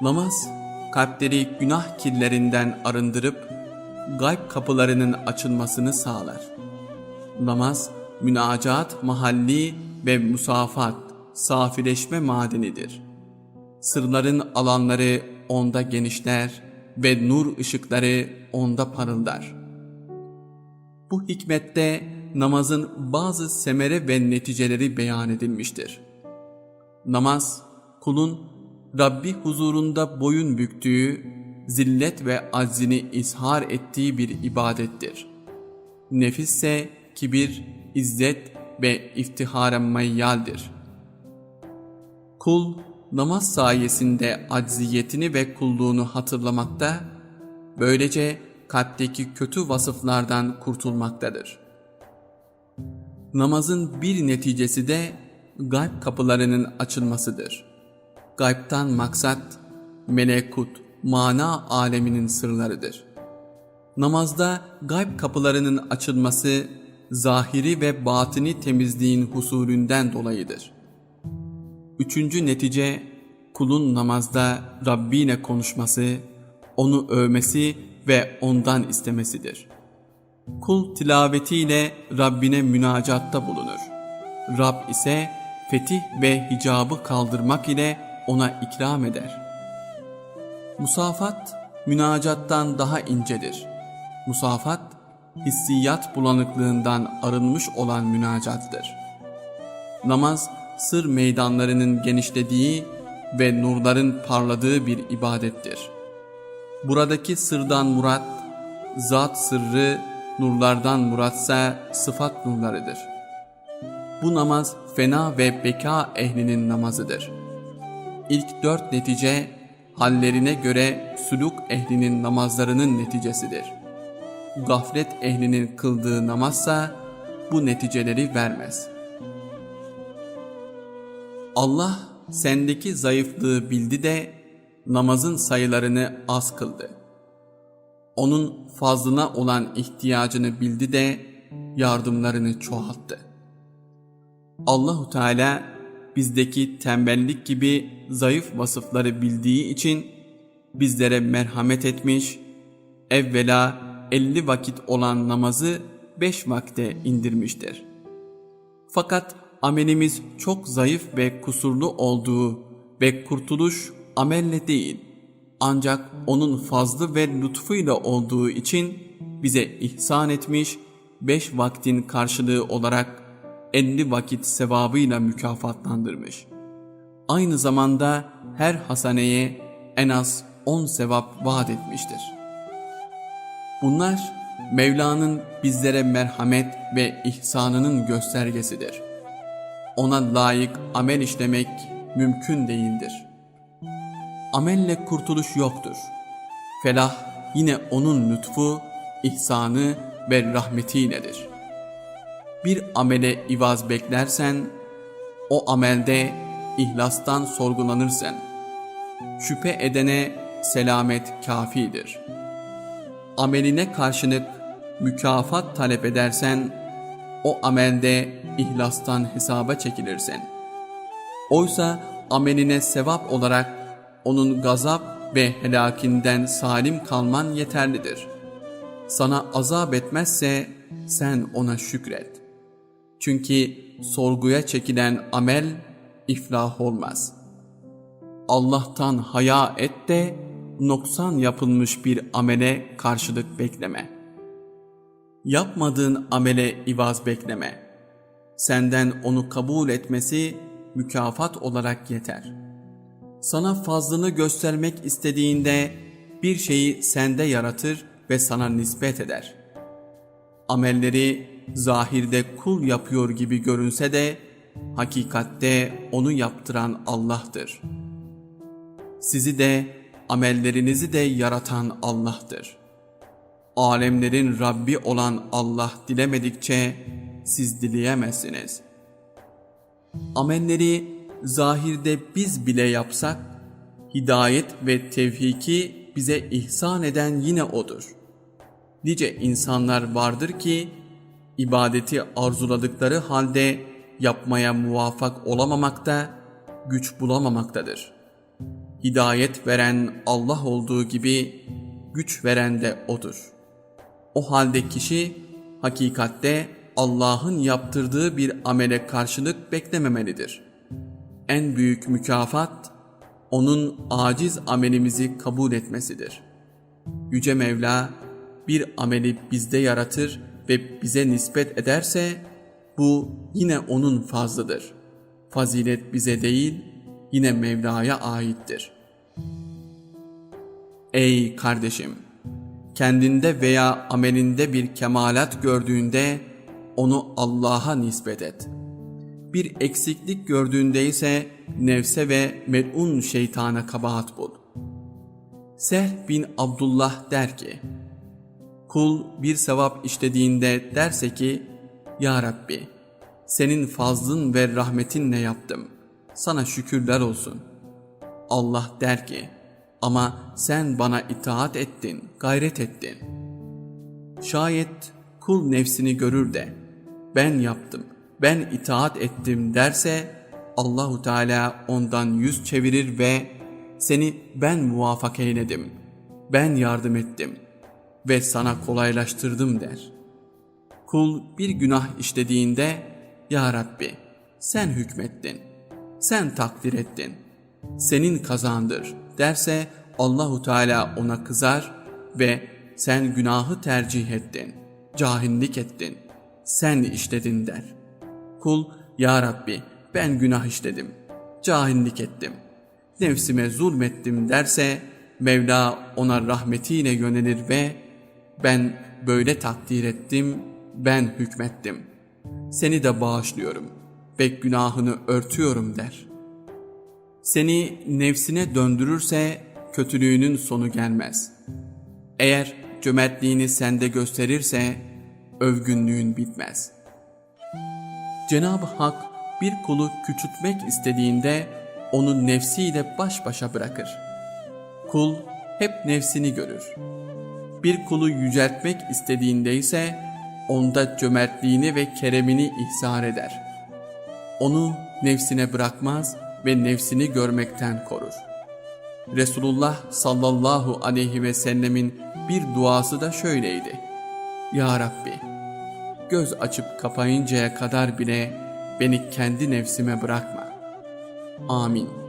Namaz, kalpleri günah kirlerinden arındırıp gayb kapılarının açılmasını sağlar. Namaz, münacat, mahalli ve musafat, safileşme madenidir. Sırların alanları onda genişler ve nur ışıkları onda parıldar. Bu hikmette namazın bazı semere ve neticeleri beyan edilmiştir. Namaz, kulun Rabbi huzurunda boyun büktüğü, zillet ve aczini izhar ettiği bir ibadettir. Nefisse kibir, izzet ve iftihara mayyaldir. Kul, namaz sayesinde acziyetini ve kulluğunu hatırlamakta, böylece kalpteki kötü vasıflardan kurtulmaktadır. Namazın bir neticesi de gayb kapılarının açılmasıdır. Gaybtan maksat, melekut, mana aleminin sırlarıdır. Namazda gayb kapılarının açılması, zahiri ve batini temizliğin husulünden dolayıdır. Üçüncü netice, kulun namazda Rabbine konuşması, onu övmesi ve ondan istemesidir. Kul tilavetiyle Rabbine münacatta bulunur. Rab ise fetih ve hicabı kaldırmak ile ona ikram eder. Musafat, münacattan daha incedir. Musafat, hissiyat bulanıklığından arınmış olan münacattır. Namaz, sır meydanlarının genişlediği ve nurların parladığı bir ibadettir. Buradaki sırdan murat, zat sırrı, nurlardan muratsa sıfat nurlarıdır. Bu namaz fena ve beka ehlinin namazıdır. İlk dört netice, hallerine göre suluk ehlinin namazlarının neticesidir. Gaflet ehlinin kıldığı namazsa bu neticeleri vermez.'' Allah sendeki zayıflığı bildi de namazın sayılarını az kıldı. Onun fazlına olan ihtiyacını bildi de yardımlarını çoğalttı. Allahu Teala bizdeki tembellik gibi zayıf vasıfları bildiği için bizlere merhamet etmiş, evvela 50 vakit olan namazı 5 vakte indirmiştir. Fakat amelimiz çok zayıf ve kusurlu olduğu ve kurtuluş amelle değil ancak onun fazlı ve lütfuyla olduğu için bize ihsan etmiş beş vaktin karşılığı olarak elli vakit sevabıyla mükafatlandırmış. Aynı zamanda her hasaneye en az on sevap vaat etmiştir. Bunlar Mevla'nın bizlere merhamet ve ihsanının göstergesidir ona layık amel işlemek mümkün değildir. Amelle kurtuluş yoktur. Felah yine onun lütfu, ihsanı ve rahmetiyledir. Bir amele ivaz beklersen, o amelde ihlastan sorgulanırsan, şüphe edene selamet kafidir. Ameline karşılık mükafat talep edersen, o amelde ihlastan hesaba çekilirsin. Oysa ameline sevap olarak onun gazap ve helakinden salim kalman yeterlidir. Sana azap etmezse sen ona şükret. Çünkü sorguya çekilen amel iflah olmaz. Allah'tan haya et de noksan yapılmış bir amele karşılık bekleme. Yapmadığın amele ivaz bekleme.'' Senden onu kabul etmesi mükafat olarak yeter. Sana fazlını göstermek istediğinde bir şeyi sende yaratır ve sana nispet eder. Amelleri zahirde kul yapıyor gibi görünse de hakikatte onu yaptıran Allah'tır. Sizi de amellerinizi de yaratan Allah'tır. Alemlerin Rabbi olan Allah dilemedikçe siz dileyemezsiniz. Amelleri zahirde biz bile yapsak, hidayet ve tevhiki bize ihsan eden yine O'dur. Nice insanlar vardır ki, ibadeti arzuladıkları halde yapmaya muvaffak olamamakta, güç bulamamaktadır. hidayet veren Allah olduğu gibi güç veren de O'dur. O halde kişi hakikatte Allah'ın yaptırdığı bir amele karşılık beklememelidir. En büyük mükafat onun aciz amelimizi kabul etmesidir. Yüce Mevla bir ameli bizde yaratır ve bize nispet ederse bu yine onun fazlıdır. Fazilet bize değil, yine Mevla'ya aittir. Ey kardeşim! Kendinde veya amelinde bir kemalat gördüğünde onu Allah'a nispet et. Bir eksiklik gördüğünde ise nefse ve melun şeytana kabahat bul. Sehl bin Abdullah der ki, Kul bir sevap işlediğinde derse ki, Ya Rabbi, senin fazlın ve rahmetinle yaptım. Sana şükürler olsun. Allah der ki, ama sen bana itaat ettin, gayret ettin. Şayet kul nefsini görür de, ben yaptım, ben itaat ettim derse, Allahu Teala ondan yüz çevirir ve seni ben muvaffak eyledim, ben yardım ettim ve sana kolaylaştırdım der. Kul bir günah işlediğinde, Ya Rabbi sen hükmettin, sen takdir ettin, senin kazandır derse Allahu Teala ona kızar ve sen günahı tercih ettin, cahillik ettin, sen işledin der. Kul, Ya Rabbi ben günah işledim, cahillik ettim, nefsime zulmettim derse Mevla ona rahmetiyle yönelir ve ben böyle takdir ettim, ben hükmettim. Seni de bağışlıyorum ve günahını örtüyorum der. Seni nefsine döndürürse kötülüğünün sonu gelmez. Eğer cömertliğini sende gösterirse övgünlüğün bitmez. Cenab-ı Hak bir kulu küçültmek istediğinde onu nefsiyle baş başa bırakır. Kul hep nefsini görür. Bir kulu yüceltmek istediğinde ise onda cömertliğini ve keremini ihsar eder. Onu nefsine bırakmaz ve nefsini görmekten korur. Resulullah sallallahu aleyhi ve sellemin bir duası da şöyleydi. Ya Rabbi, göz açıp kapayıncaya kadar bile beni kendi nefsime bırakma. Amin.